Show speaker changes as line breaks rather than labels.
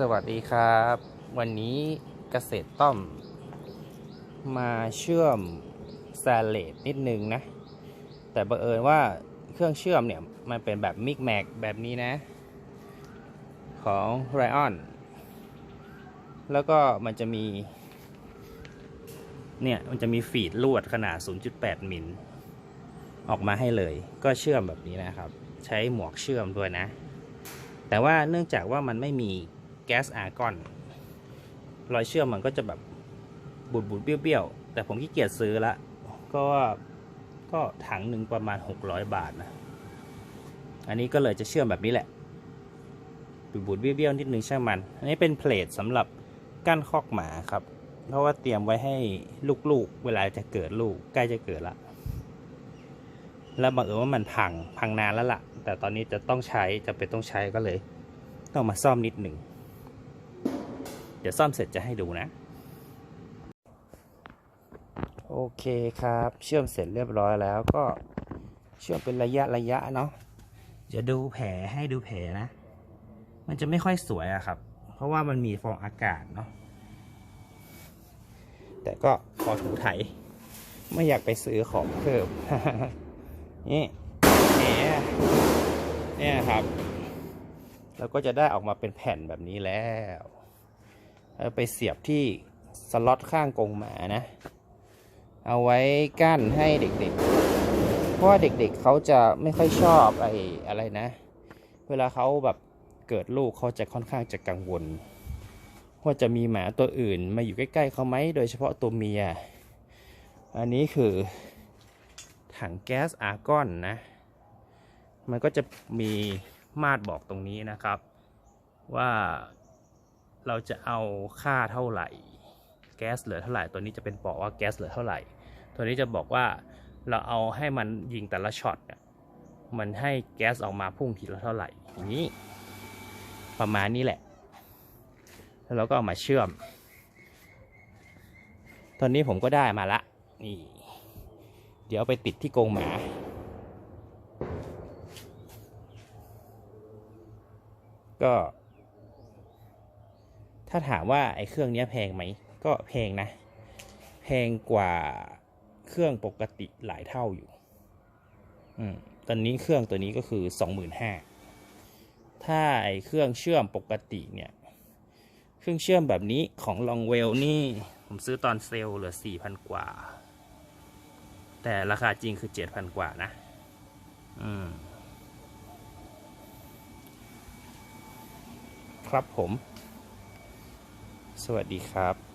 สวัสดีครับ วันนี้เกษตรต้อม มาเชื่อมแซเลตนิดนึงนะ แต่บังเอิญว่าเครื่องเชื่อมเนี่ย มันเป็นแบบมิกแมกแบบนี้นะ ของ r i ออนแล้วก็มันจะมี เนี่ย มันจะมีฟีดลวดขนาด 0.8 มิลออกมาให้เลย ก็เชื่อมแบบนี้นะครับ ใช้หมวกเชื่อมด้วยนะแต่ว่าเนื่องจากว่ามันไม่มี แก๊สอาร์กอนรอยเชื่อมมันก็จะแบบบูดบูดๆเบี้ยวๆ แต่ผมขี้เกียจซื้อละ ก็ก็ถังหนึ่งประมาณ 600 บาทนะ อันนี้ก็เลยจะเชื่อมแบบนี้แหละบูดบูดๆเบี้ยวๆ นิดนึงช่างมัน อันนี้เป็นเพลทสำหรับกั้นคอกหมาครับ เพราะว่าเตรียมไว้ให้ลูกๆ เวลาจะเกิดลูกใกล้จะเกิดละ แล้วบังเอิญว่ามันพังพังนานแล้วล่ะ แต่ตอนนี้จะต้องใช้จะเป็นต้องใช้ก็เลย ต้องมาซ่อมนิดหนึ่ง เดี๋ยวซ่อมเสร็จจะให้ดูนะ โอเคครับ เชื่อมเสร็จเรียบร้อยแล้วก็เชื่อมเป็นระยะระยะเนาะจะดูแผลให้ดูแผลนะ มันจะไม่ค่อยสวยอะครับ เพราะว่ามันมีฟองอากาศเนาะแต่ก็พอถูไถไม่อยากไปซื้อของเพิ่มนี่เนี่ยเนี่ยครับแล้วก็จะได้ออกมาเป็นแผ่นแบบนี้แล้วเอา ไปเสียบที่สล็อตข้างกรงหมานะ เอาไว้กั้นให้เด็กๆ เพราะว่าเด็กๆเขาจะไม่ค่อยชอบไอ้อะไรนะ เวลาเขาแบบเกิดลูกเขาจะค่อนข้างจะกังวลว่าจะมีหมาตัวอื่นมาอยู่ใกล้ๆเขาไหมโดยเฉพาะตัวเมีย อันนี้คือถังแก๊สอาร์กอนนะ มันก็จะมีมาตรบอกตรงนี้นะครับ ว่า เราจะเอาค่าเท่าไหร่ แก๊สเหลือเท่าไหร่ ตัวนี้จะเป็นบอกว่าแก๊สเหลือเท่าไหร่ ตัวนี้จะบอกว่าเราเอาให้มันยิงแต่ละช็อตเนี่ยมันให้แก๊สออกมาพุ่งทีละเท่าไหร่อย่างนี้ ประมาณนี้แหละ แล้วเราก็เอามาเชื่อม ตอนนี้ผมก็ได้มาละนี่เดี๋ยวไปติดที่กรงหมาก็ ถ้าถามว่าไอ้เครื่องนี้แพงไหม ก็แพงนะ แพงกว่าเครื่องปกติหลายเท่าอยู่ อืม ตอนนี้เครื่องตัวนี้ก็คือสองหมื่นห้าถ้าไอ้เครื่องเชื่อมปกติเนี่ย เครื่องเชื่อมแบบนี้ของลองเวลนี่ ผมซื้อตอนเซลล์เหลือสี่พันกว่า แต่ราคาจริงคือเจ็ดพันกว่านะ อืม ครับผม สวัสดีครับ